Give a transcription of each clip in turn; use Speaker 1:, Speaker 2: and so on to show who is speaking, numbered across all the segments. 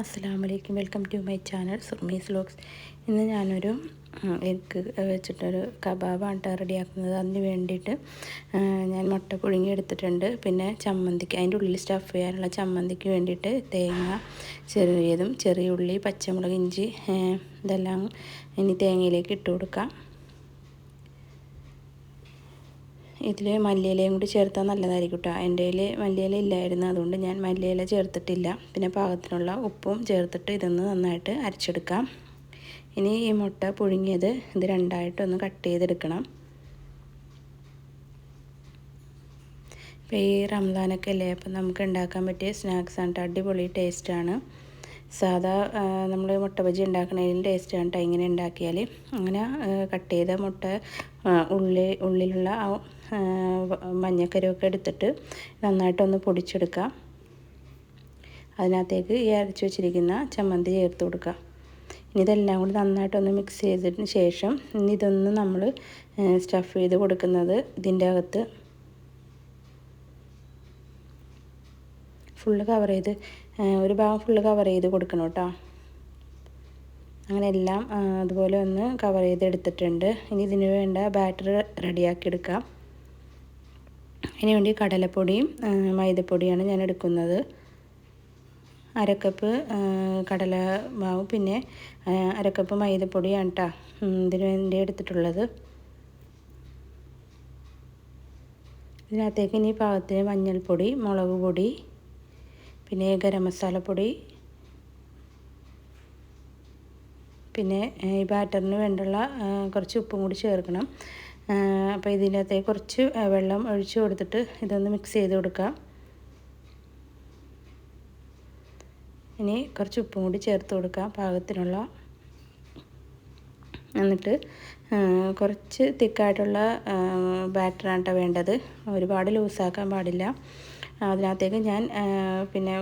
Speaker 1: അസ്സാം വലൈക്കും welcome to my channel Surmi's looks ഇന്ന് ഞാനൊരു എഗ്ഗ് വെച്ചിട്ടൊരു കബാബാണ് റെഡിയാക്കുന്നത്. അതിന് വേണ്ടിയിട്ട് ഞാൻ മുട്ട പുഴുങ്ങി എടുത്തിട്ടുണ്ട് പിന്നെ ചമ്മന്തിക്ക് അതിന്റെ ഉള്ളിൽ സ്റ്റഫ് ചെയ്യാനുള്ള ചമ്മന്തിക്ക് വേണ്ടിയിട്ട് തേങ്ങ ചെറിയതും ചെറിയ ഉള്ളി പച്ചമുളക് ഇഞ്ചി ഇതെല്ലാം ഇനി തേങ്ങയിലേക്ക് ഇട്ട് കൊടുക്കാം. ഇതിൽ മല്ലിയിലയും കൂടി ചേർത്താൽ നല്ലതായിരിക്കും കേട്ടോ എന്റെ കയ്യിൽ മല്ലിയില ഇല്ലായിരുന്നു അതുകൊണ്ട് ഞാൻ മല്ലിയില ചേർത്തിട്ടില്ല. പിന്നെ പാകത്തിനുള്ള ഉപ്പും ചേർത്തിട്ട് ഇതൊന്ന് നന്നായിട്ട് അരച്ചെടുക്കാം. ഇനി ഈ മുട്ട പുഴുങ്ങിയത് ഇത് രണ്ടായിട്ടൊന്ന് കട്ട് ചെയ്തെടുക്കണം. ഇപ്പോൾ ഈ റംസാനൊക്കെ അല്ലേ അപ്പം നമുക്ക് ഉണ്ടാക്കാൻ പറ്റിയ സ്നാക്സ് ആണ് അടിപൊളി ടേസ്റ്റാണ്. സാധാ നമ്മൾ മുട്ട ബജി ഉണ്ടാക്കുന്നതിന് ടേസ്റ്റാണ് കേട്ടോ ഇങ്ങനെ ഉണ്ടാക്കിയാൽ അങ്ങനെ കട്ട് ചെയ്ത മുട്ട ഉള്ളി ഉള്ളിലുള്ള ആ ആ, മഞ്ഞക്കരുവൊക്കെ എടുത്തിട്ട് നന്നായിട്ടൊന്ന് പൊടിച്ചെടുക്കുക. അതിനകത്തേക്ക് ഈ അരച്ച് വെച്ചിരിക്കുന്ന ചമ്മന്തി ചേർത്ത് കൊടുക്കുക. ഇനി ഇതെല്ലാം കൂടി നന്നായിട്ടൊന്ന് മിക്സ് ചെയ്തതിന് ശേഷം ഇനി ഇതൊന്ന് നമ്മൾ സ്റ്റഫ് ചെയ്ത് കൊടുക്കുന്നത് ഇതിന്റെ അകത്ത് ഫുള്ള് കവർ ചെയ്ത് ഒരു ഭാഗം ഫുള്ള് കവർ ചെയ്ത് കൊടുക്കണം കേട്ടോ അങ്ങനെ എല്ലാം അതുപോലെ ഒന്ന് കവർ ചെയ്ത് എടുത്തിട്ടുണ്ട്. ഇനി ഇതിന് വേണ്ട ബാറ്റർ റെഡിയാക്കി എടുക്കാം. അതിന് വേണ്ടി കടലപ്പൊടിയും മൈദപ്പൊടിയാണ് ഞാൻ എടുക്കുന്നത്. അരക്കപ്പ് കടല മാവ് പിന്നെ അരക്കപ്പ് മൈദപ്പൊടിയാണ് കേട്ടോ ഇതിന് വേണ്ടി എടുത്തിട്ടുള്ളത്. ഇതിനകത്തേക്ക് ഇനി പാകത്തിന് മഞ്ഞൾപ്പൊടി മുളക് പൊടി പിന്നെ ഗരം മസാലപ്പൊടി പിന്നെ ഈ ബാറ്ററിന് വേണ്ടുള്ള കുറച്ച് ഉപ്പും കൂടി ചേർക്കണം. അപ്പോൾ ഇതിന്റെ കുറച്ച് വെള്ളം ഒഴിച്ചു കൊടുത്തിട്ട് ഇതൊന്ന് മിക്സ് ചെയ്ത് കൊടുക്കാം. ഇനി കുറച്ച് ഉപ്പും കൂടി ചേർത്ത് കൊടുക്കാം പാകത്തിനുള്ള. എന്നിട്ട് കുറച്ച് തിക്കായിട്ടുള്ള ബാറ്ററാണ് കേട്ടോ വേണ്ടത്. ഒരുപാട് ലൂസാക്കാൻ പാടില്ല. അതിനകത്തേക്ക് ഞാൻ പിന്നെ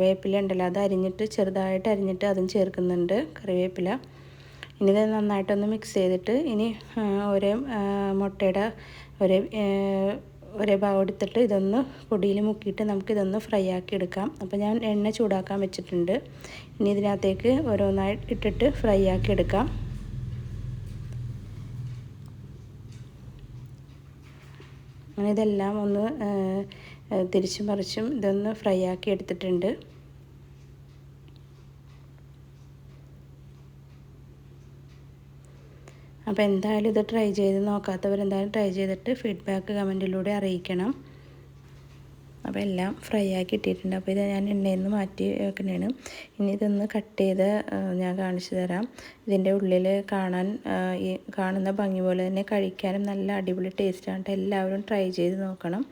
Speaker 1: വേപ്പില ഉണ്ടല്ലോ അത് അരിഞ്ഞിട്ട് ചെറുതായിട്ട് അരിഞ്ഞിട്ട് അതും ചേർക്കുന്നുണ്ട് കറിവേപ്പില. ഇനി ഇത് നന്നായിട്ടൊന്ന് മിക്സ് ചെയ്തിട്ട് ഇനി ഒരേ മുട്ടയുടെ ഒരേ ഒരേ ഭാഗം എടുത്തിട്ട് ഇതൊന്ന് പൊടിയിൽ മുക്കിയിട്ട് നമുക്കിതൊന്ന് ഫ്രൈ ആക്കി എടുക്കാം. അപ്പോൾ ഞാൻ എണ്ണ ചൂടാക്കാൻ വെച്ചിട്ടുണ്ട്. ഇനി ഇതിനകത്തേക്ക് ഓരോന്നായി ഇട്ടിട്ട് ഫ്രൈ ആക്കി എടുക്കാം. അങ്ങനെ ഇതെല്ലാം ഒന്ന് തിരിച്ചും മറിച്ചും ഇതൊന്ന് ഫ്രൈ ആക്കി എടുത്തിട്ടുണ്ട്. അപ്പോൾ എന്തായാലും ഇത് ട്രൈ ചെയ്ത് നോക്കാത്തവരെന്തായാലും ട്രൈ ചെയ്തിട്ട് ഫീഡ്ബാക്ക് കമന്റിലൂടെ അറിയിക്കണം. അപ്പോൾ എല്ലാം ഫ്രൈ ആക്കി ഇട്ടിട്ടുണ്ട്. അപ്പോൾ ഇത് ഞാൻ എണ്ണയിൽ നിന്ന് മാറ്റി വെക്കുന്നതാണ്. ഇനി ഇതൊന്ന് കട്ട് ചെയ്ത് ഞാൻ കാണിച്ചു തരാം. ഇതിന്റെ ഉള്ളിൽ കാണാൻ ഈ കാണുന്ന ഭംഗി പോലെ തന്നെ കഴിക്കാനും നല്ല അടിപൊളി ടേസ്റ്റാണ് എല്ലാവരും ട്രൈ ചെയ്ത് നോക്കണം.